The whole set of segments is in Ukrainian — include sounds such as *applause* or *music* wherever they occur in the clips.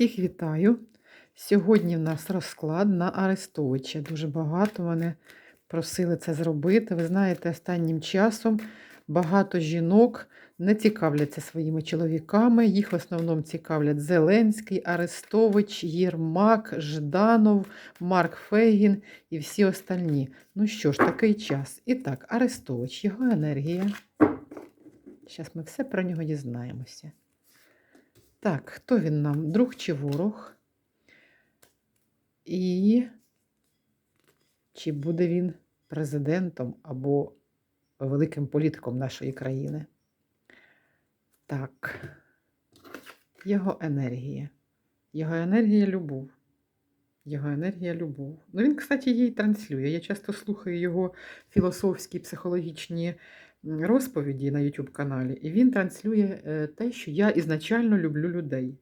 Всіх вітаю. Сьогодні в нас розклад на Арестовича. Дуже багато мене просили це зробити. Ви знаєте, останнім часом багато жінок не цікавляться своїми чоловіками. Їх в основному цікавлять Зеленський, Арестович, Єрмак, Жданов, Марк Фейгін і всі остальні. Ну що ж, такий час. І так, Арестович, його енергія. Зараз ми все про нього дізнаємося. Так, хто він нам? Друг чи ворог? І чи буде він президентом або великим політиком нашої країни? Так, його енергія. Його енергія любов. Його енергія любов. Ну, він, кстати, її транслює. Я часто слухаю його філософські, психологічні розповіді на YouTube каналі, і він транслює е, те, що я ізначально люблю людей.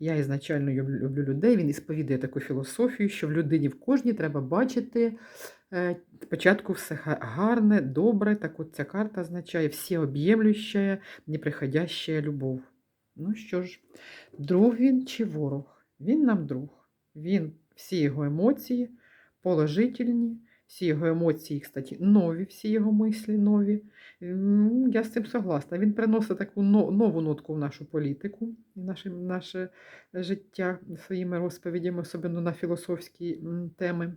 Я ізначально люблю людей. Він ісповідує таку філософію, що в людині в кожній треба бачити е, спочатку все гарне, добре. Так от ця карта означає всеоб'ємлющая, неприходящая любов. Ну що ж, друг він чи ворог? Він нам друг. Він всі його емоції положительні, всі його емоції, кстати, нові, всі його мислі нові. Я з цим согласна. Він приносить таку нову нотку в нашу політику, в наше, наше життя своїми розповідями, особливо на філософські теми.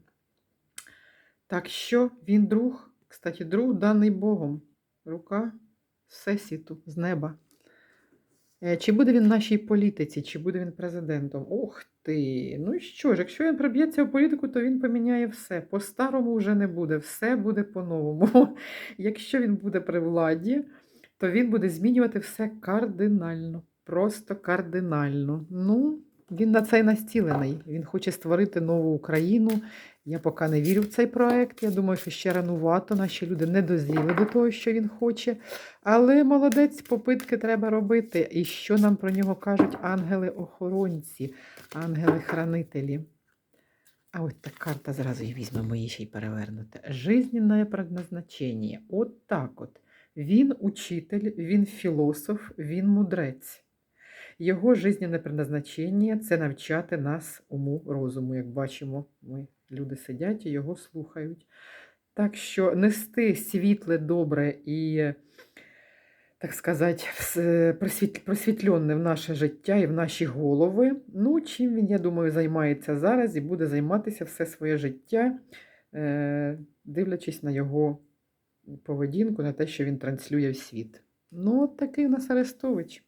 Так що він друг, кстати, друг даний Богом. Рука всесвіту, з неба. Е, Чи буде він в нашій політиці, чи буде він президентом? Ох ти! Ну що ж, якщо він проб'ється в політику, то він поміняє все. По-старому вже не буде, все буде по-новому. *laughs* Якщо він буде при владі, то він буде змінювати все кардинально. Просто кардинально. Ну, він на це й настілений. Він хоче створити нову Україну. Я поки не вірю в цей проект. Я думаю, що ще ранувато наші люди не дозріли до того, що він хоче. Але молодець, попитки треба робити. І що нам про нього кажуть ангели-охоронці, ангели-хранителі? А ось та карта зразу і візьмемо її ще й перевернути. Жизненне предназначення. От так от. Він учитель, він філософ, він мудрець. Його жизненне предназначення це навчати нас уму розуму. Як бачимо, ми люди сидять і його слухають. Так що нести світле, добре і, так сказати, просвітленне в наше життя і в наші голови. Ну, чим він, я думаю, займається зараз і буде займатися все своє життя, е, дивлячись на його поведінку, на те, що він транслює в світ. Ну, от такий у нас Арестович.